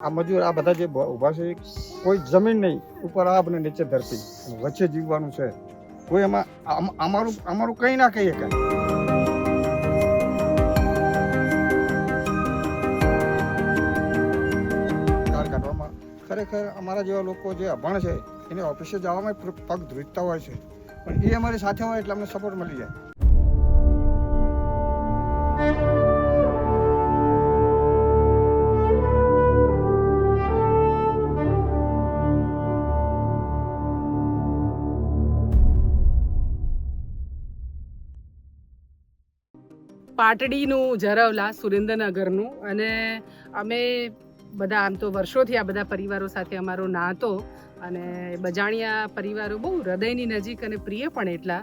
આ મજૂર આ બધા જે ઊભા છે, કોઈ જમીન નહીં, ઉપર આબ ને નીચે ધરતી. વચ્ચે જીવવાનું છે. કોઈ એમાં અમારું અમારું કંઈ ના કહીએ કાંઈ. કાઢવામાં ખરેખર અમારા જેવા લોકો જે અભણ છે, એને ઓફિસે જવામાં પગ ધ્રુજતા હોય છે. પણ એ અમારી સાથે હોય એટલે અમને સપોર્ટ મળી જાય. પાટડીનું જરવલા સુરેન્દ્રનગરનું અને અમે બધા આમ તો વર્ષોથી આ બધા પરિવારો સાથે અમારો નાતો અને બજાણિયા પરિવારો બહુ હૃદયની નજીક અને પ્રિય પણ એટલા.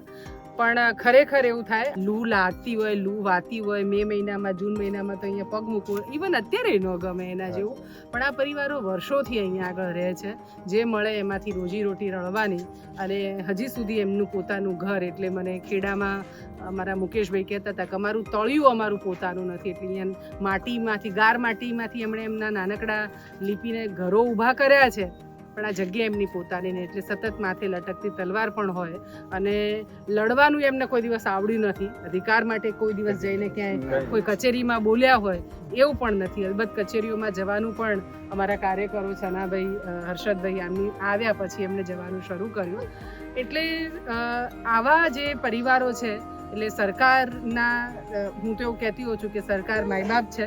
પણ ખરેખર એવું થાય લૂ લાગતી હોય લૂ વાતી હોય મે મહિનામાં જૂન મહિનામાં તો અહીંયા પગ મૂકવો ઇવન અત્યારે ન ગમે એના જેવું. પણ આ પરિવારો વર્ષોથી અહીંયા આગળ રહે છે જે મળે એમાંથી રોજીરોટી રળવાની અને હજી સુધી એમનું પોતાનું ઘર એટલે મને ખેડામાં અમારા મુકેશભાઈ કહેતા હતા કે અમારું તળિયું અમારું પોતાનું નથી. એટલે અહીંયા માટીમાંથી ગાર માટીમાંથી એમણે એમના નાનકડા લીપીને ઘરો ઊભા કર્યા છે. પણ આ જગ્યા એમની પોતાની નહીં એટલે સતત માથે લટકતી તલવાર પણ હોય અને લડવાનું એમને કોઈ દિવસ આવડ્યું નથી. અધિકાર માટે કોઈ દિવસ જઈને ક્યાંય કોઈ કચેરીમાં બોલ્યા હોય એવું પણ નથી. અલબત્ત કચેરીઓમાં જવાનું પણ અમારા કાર્યકરો સનાભાઈ હર્ષદભાઈ આમની આવ્યા પછી એમને જવાનું શરૂ કર્યું. એટલે આવા જે પરિવારો છે એટલે સરકારના હું તો એવું કહેતી હોઉં છું કે સરકાર માય બાપ છે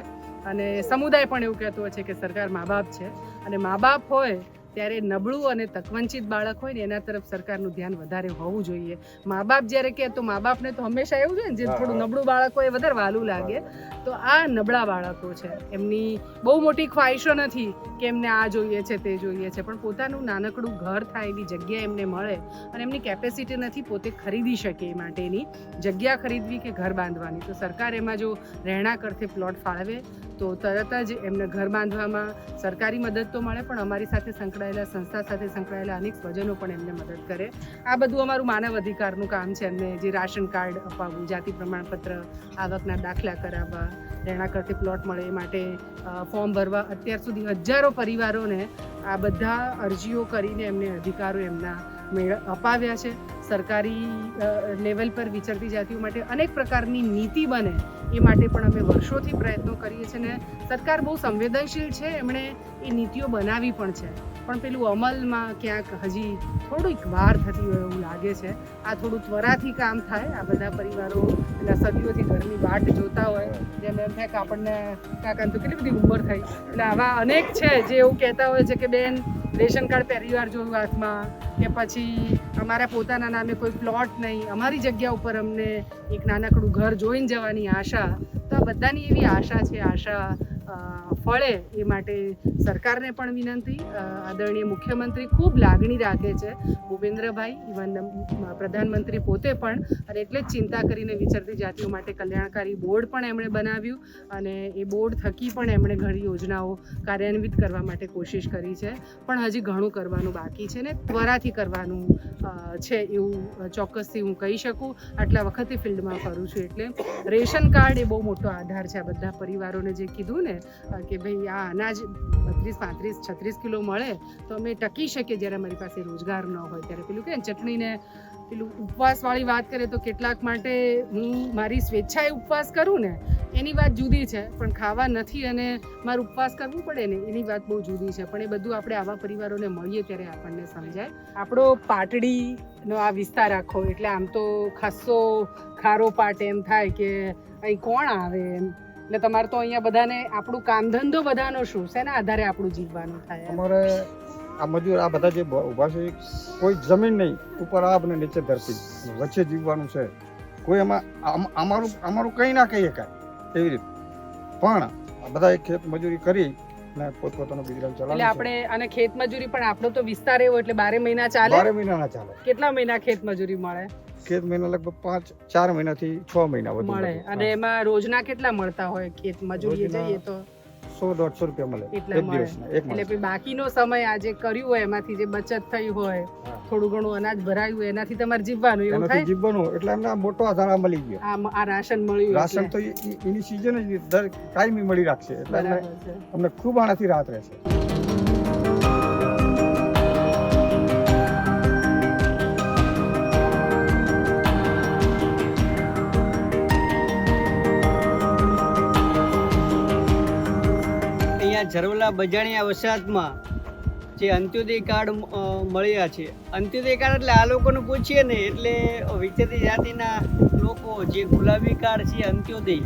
અને સમુદાય પણ એવું કહેતો હોય છે કે સરકાર મા બાપ છે. અને મા બાપ હોય ત્યારે નબળું અને તકવંચિત બાળક હોય ને એના તરફ સરકારનું ધ્યાન વધારે હોવું જોઈએ. મા બાપ જ્યારે કહે તો મા બાપને તો હંમેશા એવું જોઈએ ને જે થોડું નબળું બાળક હોય એ વધારે વાલું લાગે. તો આ નબળા બાળકો છે. એમની બહુ મોટી ખ્વાહિશો નથી કે એમને આ જોઈએ છે તે જોઈએ છે. પણ પોતાનું નાનકડું ઘર થાય એવી જગ્યા એમને મળે અને એમની કેપેસિટી નથી પોતે ખરીદી શકે એ માટેની. જગ્યા ખરીદવી કે ઘર બાંધવાની. તો સરકાર એમાં જો રહેણાંક અર્થે પ્લોટ ફાળવે તો તરત જ એમને ઘર બાંધવામાં સરકારી મદદ તો મળે, પણ અમારી સાથે સંકળાયેલા સંસ્થા સાથે સંકળાયેલા અનેક સ્વજનો પણ એમને મદદ કરે. આ બધું અમારું માનવ અધિકારનું કામ છે. એમને જે રાશન કાર્ડ અપાવવું, જાતિ પ્રમાણપત્ર આવકના દાખલા કરાવવા, રહેણાંક અર્થે પ્લોટ મળે એ માટે ફોર્મ ભરવા. અત્યાર સુધી હજારો પરિવારોને આ બધા અરજીઓ કરીને એમને અધિકારો એમના મેળ અપાવ્યા છે. સરકારી લેવલ પર વિચરતી જાતિઓ માટે અનેક પ્રકારની નીતિ બને એ માટે પણ અમે વર્ષોથી પ્રયત્નો કરીએ છીએ ને સરકાર બહુ સંવેદનશીલ છે, એમણે એ નીતિઓ બનાવી પણ છે. પણ પેલું અમલમાં ક્યાંક હજી થોડીક વાર થતી હોય એવું લાગે છે. આ થોડું ત્વરાથી કામ થાય, આ બધા પરિવારો, પેલા સદીઓથી ઘરની વાટ જોતા હોય, જેમ એમ થાય કે આપણને કાકાને તો કેટલી બધી ઉંમર થઈ. એટલે આવા અનેક છે જે એવું કહેતા હોય છે કે બેન, રેશન કાર્ડ પહેલી વાર જોયું હાથમાં, કે પછી અમારા પોતાના નામે કોઈ પ્લોટ નહીં. અમારી જગ્યા ઉપર અમને એક નાનકડું ઘર જોઈને જવાની આશા. તો આ બધાની એવી આશા છે. આશા ફળે એ માટે સરકારને પણ વિનંતી. આદરણીય મુખ્યમંત્રી ખૂબ લાગણી રાખે છે. ભૂપેન્દ્રભાઈ ઇવન પ્રધાનમંત્રી પોતે પણ અને એટલે જ ચિંતા કરીને વિચરતી જાતિઓ માટે કલ્યાણકારી બોર્ડ પણ એમણે બનાવ્યું અને એ બોર્ડ થકી પણ એમણે ઘણી યોજનાઓ કાર્યાન્વિત કરવા માટે કોશિશ કરી છે. પણ હજી ઘણું કરવાનું બાકી છે ને ત્વરાથી કરવાનું છે એવું ચોક્કસથી હું કહી શકું. આટલા વખતે ફિલ્ડમાં કરું છું એટલે રેશન કાર્ડ એ બહુ મોટો આધાર છે આ બધા પરિવારોને જે કીધું ને અ, ભાઈ આ અનાજ બત્રીસ, પાંત્રીસ, છત્રીસ કિલો મળે તો અમે ટકી શકીએ જ્યારે અમારી પાસે રોજગાર ન હોય. ત્યારે પેલું કે ચટણીને પેલું ઉપવાસવાળી વાત કરીએ તો કેટલાક માટે હું મારી સ્વેચ્છાએ ઉપવાસ કરું ને, એની વાત જુદી છે, પણ ખાવા નથી અને મારે ઉપવાસ કરવું પડે ને, એની વાત બહુ જુદી છે. પણ એ બધું આપણે આવા પરિવારોને મળીએ ત્યારે આપણને સમજાય. આપણો પાટડીનો આ વિસ્તાર આખો, એટલે આમ તો ખાસ્સો ખારો પાટ એમ થાય કે અહીં કોણ આવે એમ? એટલે તમારે તો અહીંયા બધાને આપણું કામ ધંધો બધાનો શું શેના આધારે આપણું જીવવાનું થાય અમારે આ મજૂર આ બધા જે ઊભા છે કોઈ જમીન નહીં ઉપર આપ ને નીચે ધરતી. વચ્ચે જીવવાનું છે. કોઈ એમાં અમારું અમારું કંઈ ના કહીએ કાંઈ એવી રીતે. પણ આ બધા ખેત મજૂરી કરી ને પોતપોતાનો ગુજરાન ચલાવે એટલે આપણે અને ખેત મજૂરી પણ આપણો તો વિસ્તાર એવો એટલે બારે મહિના ચાલે? બારે મહિના ના ચાલે. કેટલા મહિના ખેત મજૂરી મળે? ખેત મહિના લગભગ પાંચ ચાર મહિનાથી છ મહિના વધુ મળે. અને એમાં રોજના કેટલા મળતા હોય? ખેત મજૂરી જઈએ તો? સો દોઢસો રૂપિયા મળે. એટલા મળે. એટલે બાકીનો સમય આજે કર્યું હોય એમાંથી જે બચત થઈ હોય થોડું ઘણું અનાજ ભરાયું હોય એનાથી તમારે જીવવાનું એવું થાય? જીવવાનું એટલે એમને મોટો આધાર આ મળી ગયો. આ આ રાશન મળ્યું રાશન તો એની સિઝન જ દર કાયમી મળી રાખશે. એટલે અમને અમને ખૂબ આનાથી રાહત રહેશે. અહીંયા ઝરવલા બજાણિયા વસાહતમાં જે અંત્યોદય કાર્ડ મળ્યા છે. અંત્યોદય કાર્ડ એટલે આ લોકોને પૂછીએ ને, એટલે વિચેતી જાતિના લોકો જે ગુલાબી કાર્ડ છે, અંત્યોદય,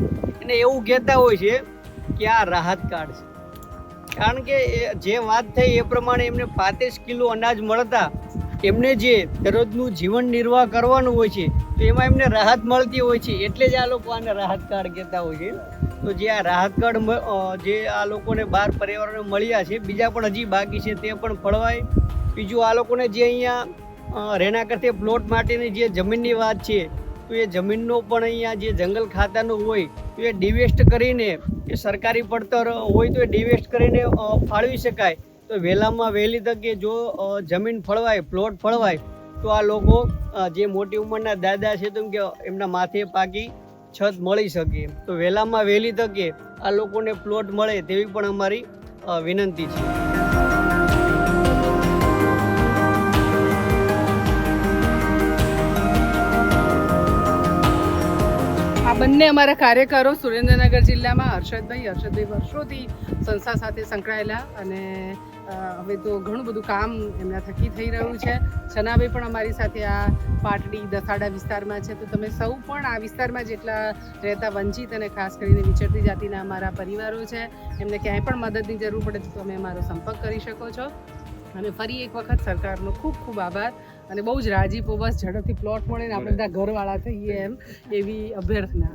એને એવું કહેતા હોય છે કે આ રાહત કાર્ડ છે. કારણ કે જે વાત થઈ એ પ્રમાણે એમને પાંત્રીસ કિલો અનાજ મળતા. એમને જે દરરોજનું જીવન નિર્વાહ કરવાનું હોય છે, તો એમાં એમને રાહત મળતી હોય છે, એટલે જ આ લોકો આને રાહત કાર્ડ કહેતા હોય છે. તો જે આ રાહત કાર્ડ જે આ લોકોને બાર પરિવારોને મળ્યા છે, બીજા પણ હજી બાકી છે, તે પણ ફળવાય. બીજું આ લોકોને જે અહીંયા રહેણા કરતે પ્લોટ માટેની જે જમીનની વાત છે, તો એ જમીનનો પણ અહીંયા જે જંગલ ખાતાનું હોય, તો એ ડિવેસ્ટ કરીને, એ સરકારી પડતર હોય તો એ ડિવેસ્ટ કરીને ફાળવી શકાય. તો વહેલામાં વહેલી તકે જો જમીન ફળવાય પ્લોટ ફળવાય, તો આ લોકો જે મોટી ઉંમરના દાદા છે તો કે એમના માથે પાકી છત મળી શકે. તો વહેલામાં વહેલી તકે આ લોકોને પ્લોટ મળે તેવી પણ અમારી વિનંતી છે. આ બંને અમારા કાર્યકરો સુરેન્દ્રનગર જિલ્લામાં હર્ષદભાઈ હર્ષદભાઈ વર્ષોથી સંસ્થા સાથે સંકળાયેલા અને હવે તો ઘણું બધું કામ એમના થકી થઈ રહ્યું છે. સનાભાઈ પણ અમારી સાથે આ પાટડી દસાડા વિસ્તારમાં છે. તો તમે સૌ પણ આ વિસ્તારમાં જેટલા રહેતા વંચિત અને ખાસ કરીને વિચરતી જાતિના અમારા પરિવારો છે એમને ક્યાંય પણ મદદની જરૂર પડે તો તમે અમારો સંપર્ક કરી શકો છો. અને ફરી એક વખત સરકારનો ખૂબ ખૂબ આભાર. અને બહુ જ રાજીપો બસ ઝડપથી પ્લોટ મળે ને આપણે બધા ઘરવાળા થઈએ એમ એવી અભ્યર્થના.